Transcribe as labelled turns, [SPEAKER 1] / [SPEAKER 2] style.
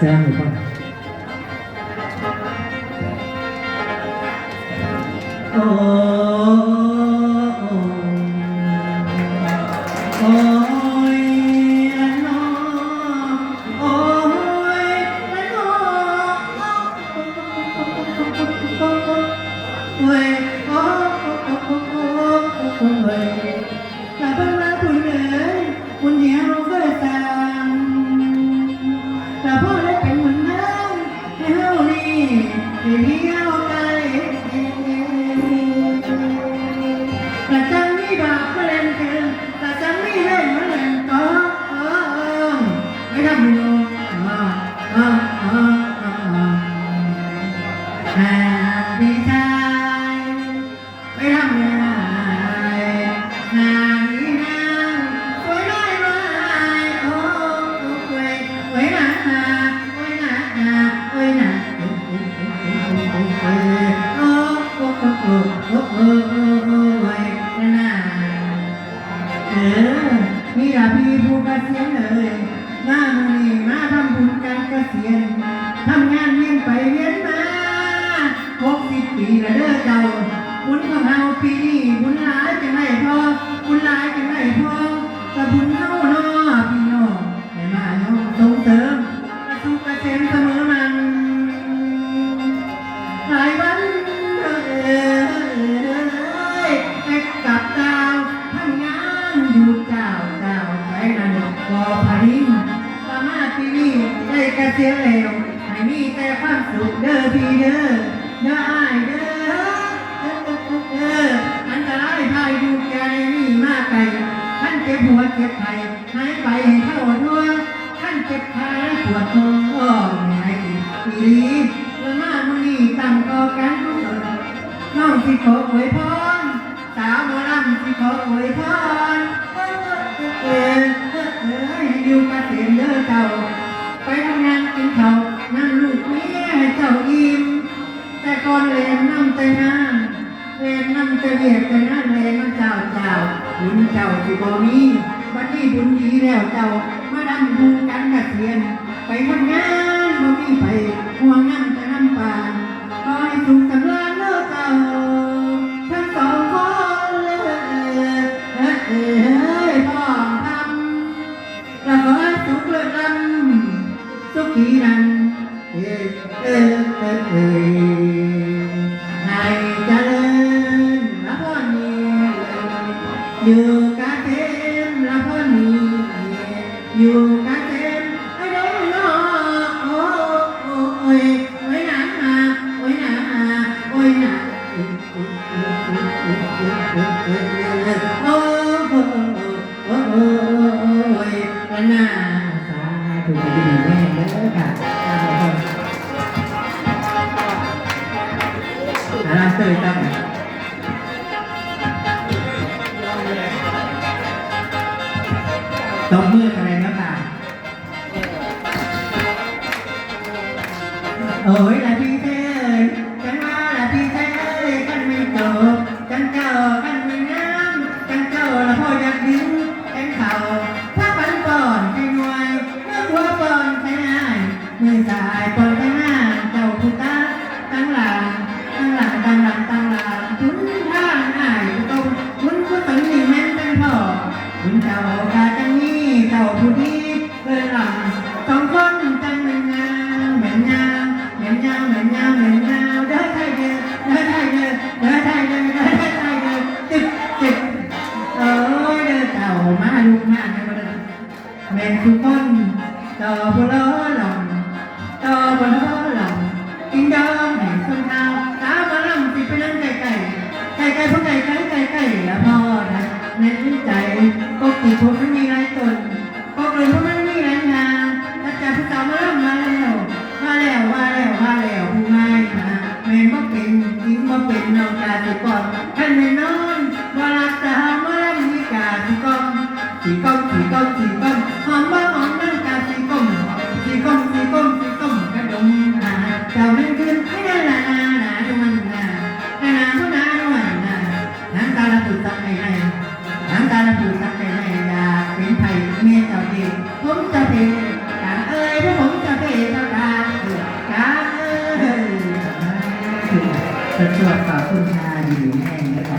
[SPEAKER 1] trang được không Wait. แต่จังมีดอกมะเล่นเกินแต่จังมีเล่นมะเล่นก็เออไม่ทำไม่รู้อ่าอ่าอ่าอ่าอ่า แล้วให้มีแต่ความสุขเด้อพี่เด้อเด้ออ้ายเด้อเด้ออันตรายภายดูใจนี่มากไกลท่านเจ็บหัวเจ็บไข้หายไปให้เข้าด้วยท่านเจ็บขาปวดท้องหายอีหลีเมื่อมามุนีตั้งก่อกันกุศลน้องสิขออวยพรสาวหมอลำสิขออวยพรเออเออเออให้อยู่กเกษมเด้อเจ้า บุญเจ้าสิบ่มีบัดนี้บุญดีแล้วเจ้ามาดำดูกันเกษียณไปทำงานบ่มีไปห่วงน้ำจะน้ำปานขอให้สุขสำราญเลิกเจ้าทั้งสองคนเลยเอ้ยเอ้ยพ่อทำแล้วขอสุขเลิศลำสุขีนัน dù các em là phân dù các em ấy đó nó ôi ôi nắng à ôi nắng à ôi nắng. Hãy subscribe cho kênh Ghiền Mì Gõ Để không bỏ lỡ những video hấp dẫn ตยตั้งตบมือกันเลยนะค่ะโอ้ยละพี่เต้ามาลูกมาให้มาเด้อแม่นทุกคนต่อบล้อหลงต่อบล้อหลงกินดองให้คนเอาสาวมาลำสิไปนั่งไก่ไก่ไก่ไก่พวกไก่ไก่ไก่ไก่แล้วพ่อนะในใจก็กี่พวกมันมีหลายตนก็เลยพวกมันมีหลางานแล้วจะผู้สาวมาลำมาแล้วมาแล้วมาแล้วมาแล้วผู้ง่ายนะแม่นบ่เป็นจริงบ่เป็นนอกจากสิก่อนท่านไม่น สีก้มสีก้มสีก้มหอมบ้าหอมนั่งกาสีก้มสีก้มสีก้มสีก้มกระดมหนาเจ้าไม่ขึ้นให้ได้ละนาหนาดูมันหนาหนาผู้นาดูมันหนาน้ำตาละตุตักไม่ให้น้ำตาละตุตักไม่ให้ยาเป็นไผ่เมียเจ้าเด็กผมจ้าเด็ตาเอ้ยพวกผมเจ้าเด็กเจ้าตาตาเอ้ยประจวบกับคุณชาดีแห่งนะคะ